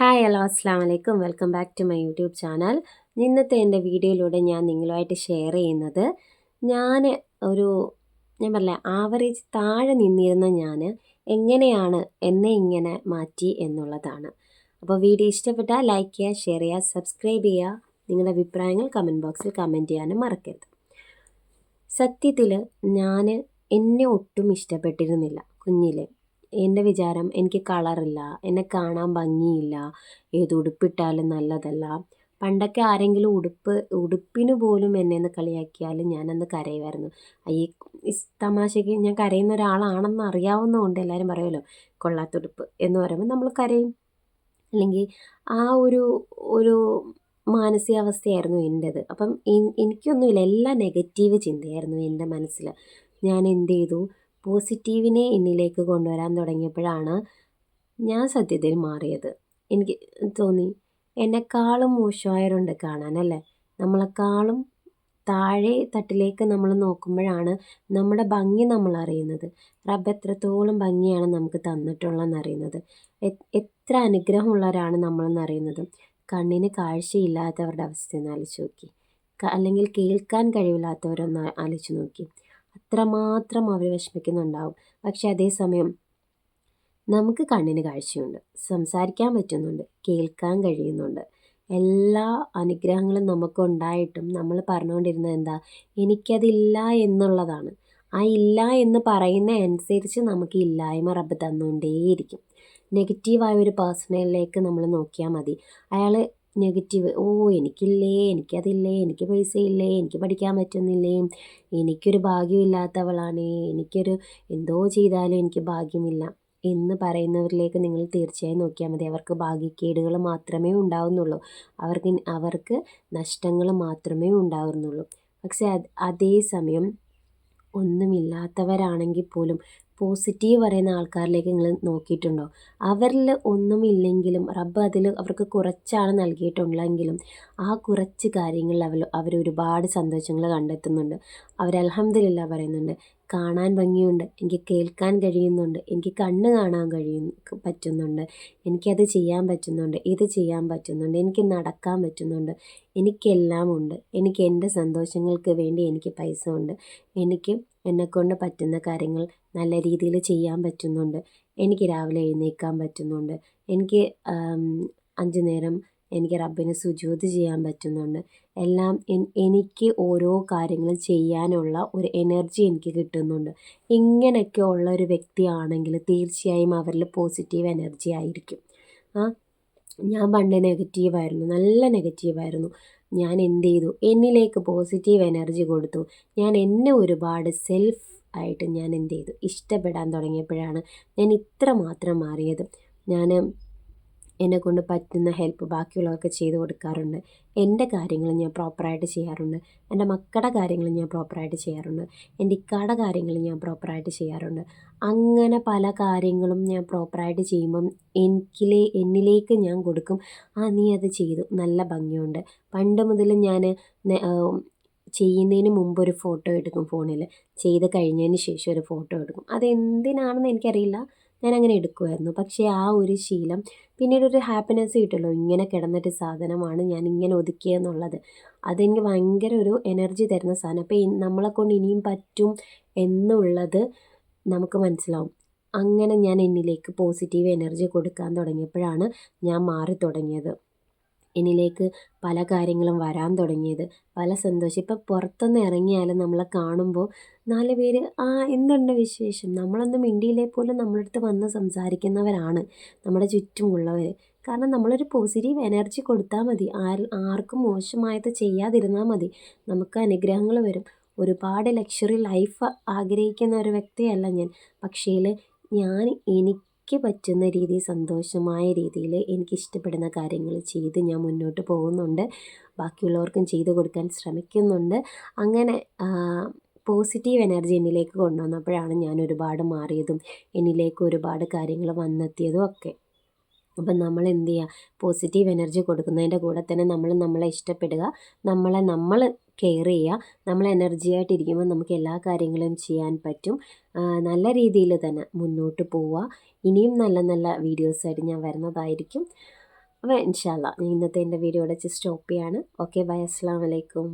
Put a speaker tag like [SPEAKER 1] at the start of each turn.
[SPEAKER 1] Hi hello അസ്സാം വലൈക്കും welcome back to my YouTube channel ഇന്നത്തെ എന്റെ വീഡിയോയിലൂടെ ഞാൻ നിങ്ങളുമായിട്ട് ഷെയർ ചെയ്യുന്നത് ഞാൻ ഒരു ഞാൻ പറഞ്ഞില്ല ആവറേജ് താഴെ നിന്നിരുന്ന ഞാൻ എങ്ങനെയാണ് എന്നെ ഇങ്ങനെ മാറ്റി എന്നുള്ളതാണ്. അപ്പോൾ വീഡിയോ ഇഷ്ടപ്പെട്ടാൽ ലൈക്ക് ചെയ്യുക ഷെയർ ചെയ്യുക സബ്സ്ക്രൈബ് ചെയ്യുക. നിങ്ങളുടെ അഭിപ്രായങ്ങൾ കമന്റ് ബോക്സിൽ കമന്റ് ചെയ്യാനും മറക്കരുത്. സത്യത്തിൽ ഞാൻ എന്നെ ഒട്ടും ഇഷ്ടപ്പെട്ടിരുന്നില്ല കുഞ്ഞിലെ. എന്റെ വിചാരം എനിക്ക് കളറില്ല എന്നെ കാണാൻ ഭംഗിയില്ല ഏത് ഉടുപ്പിട്ടാലും നല്ലതല്ല. പണ്ടൊക്കെ ആരെങ്കിലും ഉടുപ്പ് ഉടുപ്പിന് പോലും എന്നെ ഒന്ന് കളിയാക്കിയാൽ ഞാനന്ന് കരയുമായിരുന്നു. ഈ തമാശയ്ക്ക് ഞാൻ കരയുന്ന ഒരാളാണെന്ന് അറിയാവുന്നതുകൊണ്ട് എല്ലാവരും പറയുമല്ലോ കൊള്ളാത്ത ഉടുപ്പ് എന്ന് പറയുമ്പോൾ നമ്മൾ കരയും. അല്ലെങ്കിൽ ആ ഒരു ഒരു മാനസികാവസ്ഥയായിരുന്നു എന്റേത്. അപ്പം എനിക്കൊന്നുമില്ല എല്ലാ നെഗറ്റീവ് ചിന്തയായിരുന്നു എന്റെ മനസ്സിൽ. ഞാൻ എന്ത് ചെയ്തു? പോസിറ്റീവിനെ എന്നിലേക്ക് കൊണ്ടുവരാൻ തുടങ്ങിയപ്പോഴാണ് ഞാൻ സത്യത്തിൽ മാറിയത്. എനിക്ക് തോന്നി എന്നെക്കാളും മോശമായവരുണ്ട് കാണാനല്ലേ നമ്മളെക്കാളും താഴെ തട്ടിലേക്ക് നമ്മൾ നോക്കുമ്പോഴാണ് നമ്മുടെ ഭംഗി നമ്മൾ അറിയുന്നത്. റബ്ബ് എത്രത്തോളം ഭംഗിയാണ് നമുക്ക് തന്നിട്ടുള്ളതെന്ന് അറിയുന്നത്. എത്ര അനുഗ്രഹമുള്ളവരാണ് നമ്മളെന്ന് അറിയുന്നത്. കണ്ണിന് കാഴ്ചയില്ലാത്തവരുടെ അവസ്ഥ ഒന്ന് ആലോചിച്ച് നോക്കി. അല്ലെങ്കിൽ കേൾക്കാൻ കഴിവില്ലാത്തവരൊന്ന് ആലോചിച്ച് നോക്കി. അത്രമാത്രം അവർ വിഷമിക്കുന്നുണ്ടാവും. പക്ഷെ അതേസമയം നമുക്ക് കണ്ണിന് കാഴ്ചയുണ്ട്. സംസാരിക്കാൻ പറ്റുന്നുണ്ട്. കേൾക്കാൻ കഴിയുന്നുണ്ട്. എല്ലാ അനുഗ്രഹങ്ങളും നമുക്കുണ്ടായിട്ടും നമ്മൾ പറഞ്ഞുകൊണ്ടിരുന്നത് എന്താ? എനിക്കതില്ല എന്നുള്ളതാണ്. ആ ഇല്ല എന്ന് പറയുന്ന അനുസരിച്ച് നമുക്ക് ഇല്ലായ്മ റബ്ബ് തന്നുകൊണ്ടേയിരിക്കും. നെഗറ്റീവായ ഒരു പേഴ്സണലിലേക്ക് നമ്മൾ നോക്കിയാൽ മതി. അയാൾ നെഗറ്റീവ്. ഓ എനിക്കില്ലേ എനിക്കതില്ലേ എനിക്ക് പൈസയില്ലേ എനിക്ക് പഠിക്കാൻ പറ്റുന്നില്ലേ എനിക്കൊരു ഭാഗ്യമില്ലാത്തവളാണ് എനിക്കൊരു എന്തോ ചെയ്താലും എനിക്ക് ഭാഗ്യമില്ല എന്ന് പറയുന്നവരിലേക്ക് നിങ്ങൾ തീർച്ചയായും നോക്കിയാൽ മതി. അവർക്ക് ഭാഗ്യക്കേടുകൾ മാത്രമേ ഉണ്ടാവുന്നുള്ളൂ. അവർക്ക് അവർക്ക് നഷ്ടങ്ങൾ മാത്രമേ ഉണ്ടാവുന്നുള്ളൂ. പക്ഷേ അതേസമയം ഒന്നുമില്ലാത്തവരാണെങ്കിൽ പോലും പോസിറ്റീവ് പറയുന്ന ആൾക്കാരിലേക്ക് നിങ്ങൾ നോക്കിയിട്ടുണ്ടോ? അവരിൽ ഒന്നും ഇല്ലെങ്കിലും റബ്ബ് അതിൽ അവർക്ക് കുറച്ചാണ് നൽകിയിട്ടുള്ളെങ്കിലും ആ കുറച്ച് കാര്യങ്ങളിൽ അവർ അവർ ഒരുപാട് സന്തോഷങ്ങൾ കണ്ടെത്തുന്നുണ്ട്. അവർ അലഹമ്മദില്ല പറയുന്നുണ്ട് കാണാൻ ഭംഗിയുണ്ട് എനിക്ക് കേൾക്കാൻ കഴിയുന്നുണ്ട് എനിക്ക് കണ്ണ് കാണാൻ കഴിയും പറ്റുന്നുണ്ട് എനിക്കത് ചെയ്യാൻ പറ്റുന്നുണ്ട് ഇത് ചെയ്യാൻ പറ്റുന്നുണ്ട് എനിക്ക് നടക്കാൻ പറ്റുന്നുണ്ട് എനിക്കെല്ലാം ഉണ്ട് എനിക്ക് എന്റെ സന്തോഷങ്ങൾക്ക് വേണ്ടി എനിക്ക് പൈസ ഉണ്ട് എനിക്ക് എന്നെക്കൊണ്ട് പറ്റുന്ന കാര്യങ്ങൾ നല്ല രീതിയിൽ ചെയ്യാൻ പറ്റുന്നുണ്ട്. എനിക്ക് രാവിലെ എഴുന്നേൽക്കാൻ പറ്റുന്നുണ്ട്. എനിക്ക് അഞ്ച് നേരം എനിക്ക് റബ്ബിനെ സുജൂത് ചെയ്യാൻ പറ്റുന്നുണ്ട്. എല്ലാം എനിക്ക് ഓരോ കാര്യങ്ങൾ ചെയ്യാനുള്ള ഒരു എനർജി എനിക്ക് കിട്ടുന്നുണ്ട്. ഇങ്ങനെയൊക്കെ ഉള്ള ഒരു വ്യക്തിയാണെങ്കിൽ തീർച്ചയായും അവരിൽ പോസിറ്റീവ് എനർജി ആയിരിക്കും. ആ ഞാൻ പണ്ട് നെഗറ്റീവായിരുന്നു നല്ല നെഗറ്റീവായിരുന്നു ഞാൻ എന്ത് ചെയ്തു? എന്നിലേക്ക് പോസിറ്റീവ് എനർജി കൊടുത്തു. ഞാൻ എന്നെ ഒരുപാട് സെൽഫ് ആയിട്ട് ഞാൻ എന്ത് ചെയ്തു? ഇഷ്ടപ്പെടാൻ തുടങ്ങിയപ്പോഴാണ് ഞാൻ ഇത്ര മാത്രം മാറിയത്. ഞാൻ എന്നെക്കൊണ്ട് പറ്റുന്ന ഹെൽപ്പ് ബാക്കിയുള്ളവർക്ക് ചെയ്തു കൊടുക്കാറുണ്ട്. എന്റെ കാര്യങ്ങൾ ഞാൻ പ്രോപ്പറായിട്ട് ചെയ്യാറുണ്ട്. എന്റെ മക്കളുടെ കാര്യങ്ങൾ ഞാൻ പ്രോപ്പറായിട്ട് ചെയ്യാറുണ്ട്. എന്റെ ഇക്കാടെ കാര്യങ്ങൾ ഞാൻ പ്രോപ്പറായിട്ട് ചെയ്യാറുണ്ട്. അങ്ങനെ പല കാര്യങ്ങളും ഞാൻ പ്രോപ്പറായിട്ട് ചെയ്യുമ്പം എനിക്കിലേ എന്നിലേക്ക് ഞാൻ കൊടുക്കും. ആ നീ അത് ചെയ്തു. നല്ല ഭംഗിയുണ്ട്. പണ്ട് മുതൽ ഞാൻ ചെയ്യുന്നതിന് മുമ്പ് ഒരു ഫോട്ടോ എടുക്കും ഫോണിൽ ചെയ്ത് കഴിഞ്ഞതിന് ശേഷം ഒരു ഫോട്ടോ എടുക്കും. അതെന്തിനാണെന്ന് എനിക്കറിയില്ല. ഞാൻ അങ്ങനെ എടുക്കുമായിരുന്നു പക്ഷേ ആ ഒരു ശീലം പിന്നീട് ഒരു ഹാപ്പിനെസ് കിട്ടുമല്ലോ ഇങ്ങനെ കിടന്നിട്ട് സാധനമാണ് ഞാൻ ഇങ്ങനെ ഒതുക്കിയെന്നുള്ളത് അതെനിക്ക് ഭയങ്കര ഒരു എനർജി തരുന്ന സാധനം. അപ്പോൾ നമ്മളെ കൊണ്ട് ഇനിയും പറ്റും എന്നുള്ളത് നമുക്ക് മനസ്സിലാവും. അങ്ങനെ ഞാൻ എന്നിലേക്ക് പോസിറ്റീവ് എനർജി കൊടുക്കാൻ തുടങ്ങിയപ്പോഴാണ് ഞാൻ മാറി തുടങ്ങിയത് എന്നിലേക്ക് പല കാര്യങ്ങളും വരാൻ തുടങ്ങിയത്. പല സന്തോഷം. ഇപ്പം പുറത്തുനിന്ന് ഇറങ്ങിയാലും നമ്മളെ കാണുമ്പോൾ നാല് പേര് ആ എന്തുണ്ട് വിശേഷം? നമ്മളൊന്നും ഇന്ത്യയിലെ പോലും നമ്മുടെ അടുത്ത് വന്ന് സംസാരിക്കുന്നവരാണ് നമ്മുടെ ചുറ്റുമുള്ളവർ കാരണം നമ്മളൊരു പോസിറ്റീവ് എനർജി കൊടുത്താൽ മതി. ആർ ആർക്കും മോശമായത് ചെയ്യാതിരുന്നാൽ മതി. നമുക്ക് അനുഗ്രഹങ്ങൾ വരും. ഒരുപാട് ലക്ഷറി ലൈഫ് ആഗ്രഹിക്കുന്ന ഒരു വ്യക്തിയല്ല ഞാൻ. പക്ഷേ ഞാൻ എനിക്ക് എനിക്ക് പറ്റുന്ന രീതിയിൽ സന്തോഷമായ രീതിയിൽ എനിക്ക് ഇഷ്ടപ്പെടുന്ന കാര്യങ്ങൾ ചെയ്ത് ഞാൻ മുന്നോട്ട് പോകുന്നുണ്ട്. ബാക്കിയുള്ളവർക്കും ചെയ്തു കൊടുക്കാൻ ശ്രമിക്കുന്നുണ്ട്. അങ്ങനെ പോസിറ്റീവ് എനർജി എന്നിലേക്ക് കൊണ്ടുവന്നപ്പോഴാണ് ഞാൻ ഒരുപാട് മാറിയതും എന്നിലേക്ക് ഒരുപാട് കാര്യങ്ങൾ വന്നെത്തിയതും ഒക്കെ. അപ്പം നമ്മൾ എന്ത് ചെയ്യുക പോസിറ്റീവ് എനർജി കൊടുക്കുന്നതിന്റെ കൂടെ തന്നെ നമ്മൾ നമ്മളെ ഇഷ്ടപ്പെടുക. നമ്മളെ നമ്മൾ കെയർ ചെയ്യുക. നമ്മൾ എനർജി ആയിട്ടിരിക്കുമ്പോൾ നമുക്ക് എല്ലാ കാര്യങ്ങളും ചെയ്യാൻ പറ്റും. നല്ല രീതിയിൽ തന്നെ മുന്നോട്ട് പോവുക. ഇനിയും നല്ല നല്ല വീഡിയോസായിട്ട് ഞാൻ വരുന്നതായിരിക്കും. അപ്പോൾ ഇൻഷാല്ല ഇന്നത്തെ എന്റെ വീഡിയോ ഇവിടെ സ്റ്റോപ്പ് ചെയ്യാണ്. ഓക്കെ ബൈ അസ്സാം വലൈക്കും